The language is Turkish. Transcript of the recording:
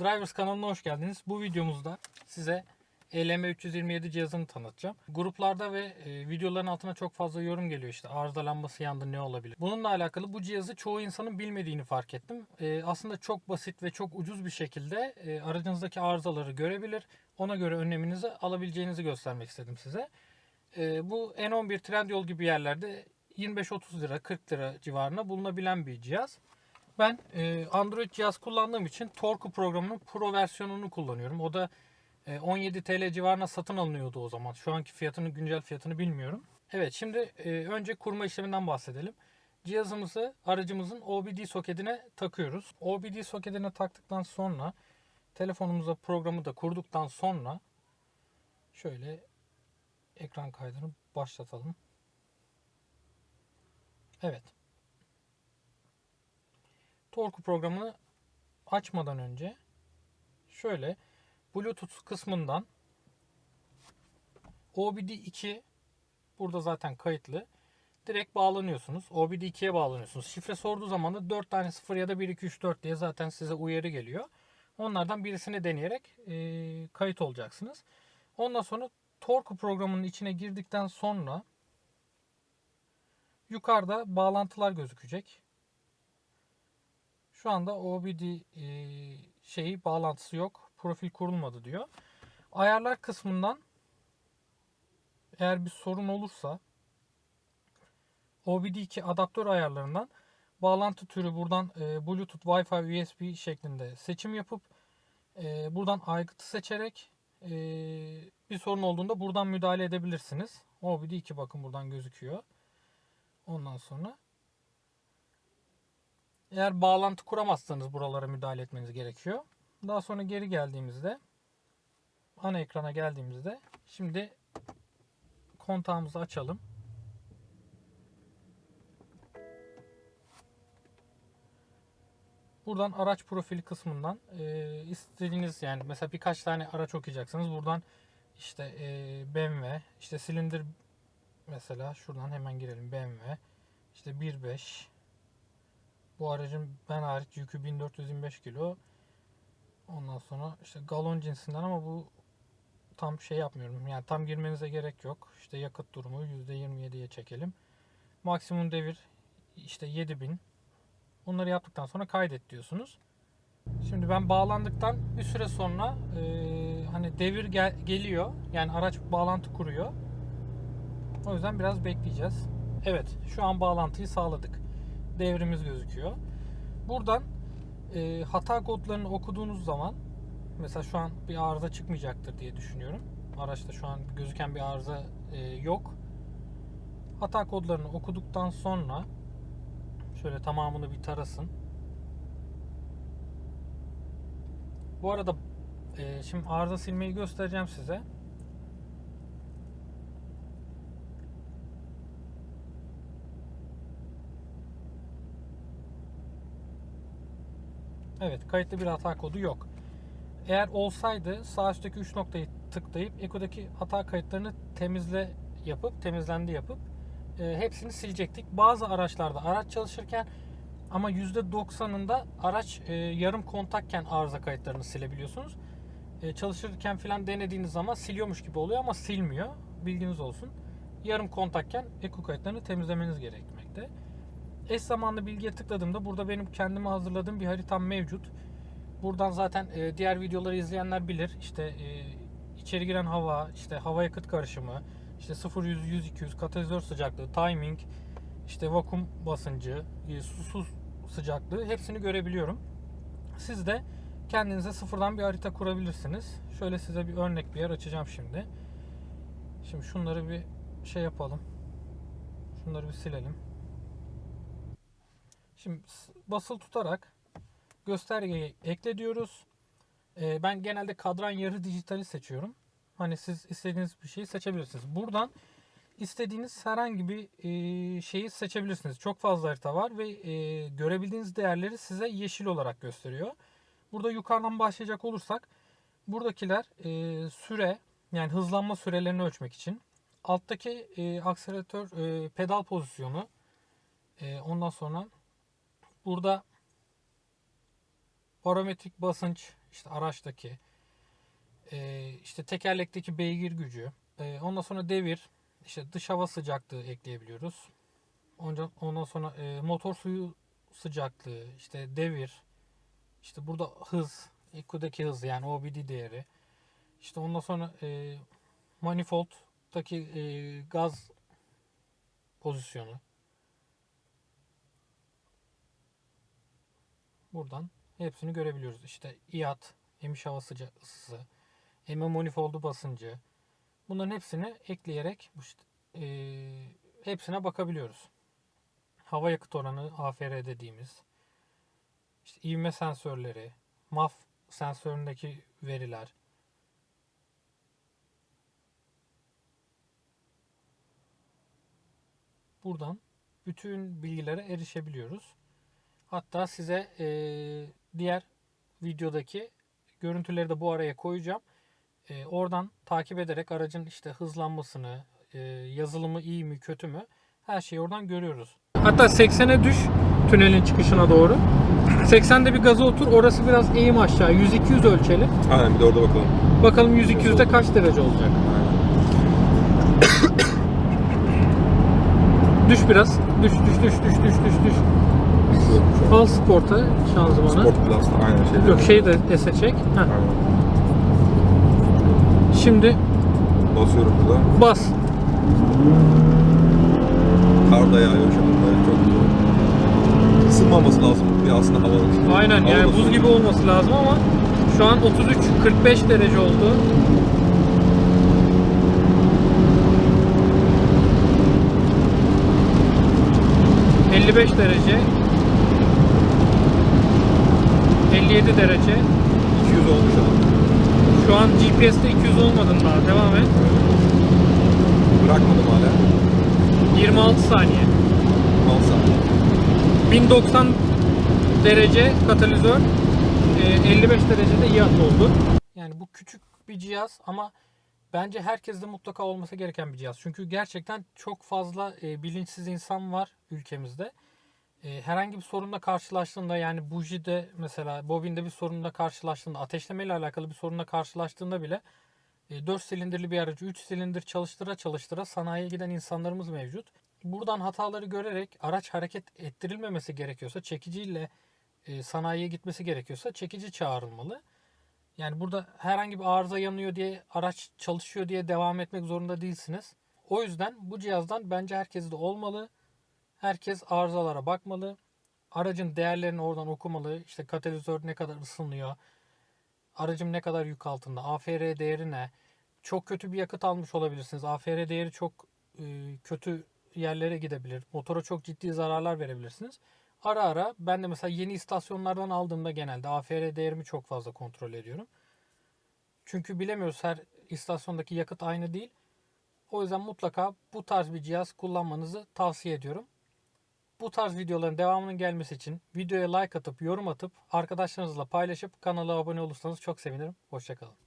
Drivers kanalına hoş geldiniz. Bu videomuzda size E ELM327 cihazını tanıtacağım. Gruplarda ve e, videoların altına çok fazla yorum geliyor işte arıza lambası yandı ne olabilir. Bununla alakalı bu cihazı çoğu insanın bilmediğini fark ettim. E, aslında çok basit ve çok ucuz bir şekilde e, aracınızdaki arızaları görebilir. Ona göre önleminizi alabileceğinizi göstermek istedim size. E, bu N11 Trendyol gibi yerlerde 25-30 lira 40 lira civarında bulunabilen bir cihaz. Ben e, Android cihaz kullandığım için Torku programının Pro versiyonunu kullanıyorum. O da e, 17 TL civarına satın alınıyordu o zaman. Şu anki fiyatını, güncel fiyatını bilmiyorum. Evet şimdi e, önce kurma işleminden bahsedelim. Cihazımızı aracımızın OBD soketine takıyoruz. OBD soketine taktıktan sonra telefonumuza programı da kurduktan sonra şöyle ekran kaydını başlatalım. Evet. Torku programını açmadan önce şöyle Bluetooth kısmından OBD2 burada zaten kayıtlı. Direkt bağlanıyorsunuz. OBD2'ye bağlanıyorsunuz. Şifre sorduğu zaman da 4 tane 0 ya da 1 2 3 4 diye zaten size uyarı geliyor. Onlardan birisini deneyerek e, kayıt olacaksınız. Ondan sonra Torku programının içine girdikten sonra yukarıda bağlantılar gözükecek. Şu anda OBD e, şeyi bağlantısı yok. Profil kurulmadı diyor. Ayarlar kısmından eğer bir sorun olursa OBD2 adaptör ayarlarından bağlantı türü buradan e, Bluetooth, Wi-Fi, USB şeklinde seçim yapıp e, buradan aygıtı seçerek e, bir sorun olduğunda buradan müdahale edebilirsiniz. OBD2 bakın buradan gözüküyor. Ondan sonra eğer bağlantı kuramazsanız buralara müdahale etmeniz gerekiyor. Daha sonra geri geldiğimizde ana ekrana geldiğimizde şimdi kontağımızı açalım. Buradan araç profili kısmından e, istediğiniz yani mesela birkaç tane araç okuyacaksınız. Buradan işte e, BMW, işte silindir mesela şuradan hemen girelim BMW. işte 1.5 bu aracın ben hariç yükü 1425 kilo. Ondan sonra işte galon cinsinden ama bu tam şey yapmıyorum. Yani tam girmenize gerek yok. İşte yakıt durumu %27'ye çekelim. Maksimum devir işte 7000. Bunları yaptıktan sonra kaydet diyorsunuz. Şimdi ben bağlandıktan bir süre sonra e, hani devir gel- geliyor. Yani araç bağlantı kuruyor. O yüzden biraz bekleyeceğiz. Evet şu an bağlantıyı sağladık. Devrimiz gözüküyor. Buradan e, hata kodlarını okuduğunuz zaman mesela şu an bir arıza çıkmayacaktır diye düşünüyorum. Araçta şu an gözüken bir arıza e, yok. Hata kodlarını okuduktan sonra şöyle tamamını bir tarasın. Bu arada e, şimdi arıza silmeyi göstereceğim size. Evet kayıtlı bir hata kodu yok. Eğer olsaydı sağ üstteki 3 noktayı tıklayıp Eko'daki hata kayıtlarını temizle yapıp temizlendi yapıp e, hepsini silecektik. Bazı araçlarda araç çalışırken ama %90'ında araç e, yarım kontakken arıza kayıtlarını silebiliyorsunuz. E, çalışırken falan denediğiniz zaman siliyormuş gibi oluyor ama silmiyor. Bilginiz olsun. Yarım kontakken Eko kayıtlarını temizlemeniz gerekmekte. Eş zamanlı bilgiye tıkladığımda burada benim kendime hazırladığım bir haritam mevcut. Buradan zaten e, diğer videoları izleyenler bilir. İşte e, içeri giren hava, işte hava yakıt karışımı, işte 0 100 100 200 katalizör sıcaklığı, timing, işte vakum basıncı, e, su, su sıcaklığı hepsini görebiliyorum. Siz de kendinize sıfırdan bir harita kurabilirsiniz. Şöyle size bir örnek bir yer açacağım şimdi. Şimdi şunları bir şey yapalım. Şunları bir silelim. Şimdi basılı tutarak göstergeyi ekle diyoruz. Ee, ben genelde kadran yarı dijitali seçiyorum. Hani siz istediğiniz bir şeyi seçebilirsiniz. Buradan istediğiniz herhangi bir e, şeyi seçebilirsiniz. Çok fazla harita var ve e, görebildiğiniz değerleri size yeşil olarak gösteriyor. Burada yukarıdan başlayacak olursak buradakiler e, süre yani hızlanma sürelerini ölçmek için. Alttaki e, akselatör e, pedal pozisyonu e, ondan sonra burada barometrik basınç işte araçtaki, e, işte tekerlekteki beygir gücü, e, ondan sonra devir, işte dış hava sıcaklığı ekleyebiliyoruz. Ondan, sonra e, motor suyu sıcaklığı, işte devir, işte burada hız, EQ'daki hız yani OBD değeri. İşte ondan sonra manifold'daki e, gaz pozisyonu. Buradan hepsini görebiliyoruz. İşte IAT, emiş hava ısısı, emme manifoldu basıncı. Bunların hepsini ekleyerek e, hepsine bakabiliyoruz. Hava yakıt oranı AFR dediğimiz. İşte ivme sensörleri, MAF sensöründeki veriler. Buradan bütün bilgilere erişebiliyoruz. Hatta size eee, diğer videodaki görüntüleri de bu araya koyacağım. Eee, oradan takip ederek aracın işte hızlanmasını, eee, yazılımı iyi mi kötü mü her şeyi oradan görüyoruz. Hatta 80'e düş tünelin çıkışına doğru. 80'de bir gaza otur. Orası biraz eğim aşağı. 100-200 ölçelim. Aynen bir de orada bakalım. Bakalım 100-200'de kaç derece olacak. Düş biraz. Düş düş düş düş düş düş düş. Al sporta şanzımanı. Sport Plus da aynı şey. Yok şeyi de ese çek. Heh. Aynen. Şimdi Basıyorum burada. bas. Kar da yağıyor şu anda. Çok güzel. Isınmaması lazım bir aslında hava. Aynen Hava yani buz soğuk. gibi olması lazım ama şu an 33-45 derece oldu. ...55 derece... ...57 derece... 200 olmuş ama. ...şu an GPS'te 200 olmadın daha devam et... Bırakmadım hala. 26 saniye... Al sen. 1090 derece katalizör, e, 55 derecede IAT oldu. Yani bu küçük bir cihaz ama bence herkeste mutlaka olması gereken bir cihaz. Çünkü gerçekten çok fazla e, bilinçsiz insan var ülkemizde. E, herhangi bir sorunla karşılaştığında yani bujide mesela bobinde bir sorunla karşılaştığında ateşlemeyle alakalı bir sorunla karşılaştığında bile e, 4 silindirli bir aracı 3 silindir çalıştıra çalıştıra sanayiye giden insanlarımız mevcut. Buradan hataları görerek araç hareket ettirilmemesi gerekiyorsa çekiciyle e, sanayiye gitmesi gerekiyorsa çekici çağrılmalı. Yani burada herhangi bir arıza yanıyor diye araç çalışıyor diye devam etmek zorunda değilsiniz. O yüzden bu cihazdan bence herkes de olmalı. Herkes arızalara bakmalı. Aracın değerlerini oradan okumalı. İşte katalizör ne kadar ısınıyor. Aracım ne kadar yük altında. AFR değeri ne? Çok kötü bir yakıt almış olabilirsiniz. AFR değeri çok e, kötü yerlere gidebilir. Motora çok ciddi zararlar verebilirsiniz. Ara ara ben de mesela yeni istasyonlardan aldığımda genelde AFR değerimi çok fazla kontrol ediyorum. Çünkü bilemiyoruz her istasyondaki yakıt aynı değil. O yüzden mutlaka bu tarz bir cihaz kullanmanızı tavsiye ediyorum. Bu tarz videoların devamının gelmesi için videoya like atıp yorum atıp arkadaşlarınızla paylaşıp kanala abone olursanız çok sevinirim. Hoşçakalın.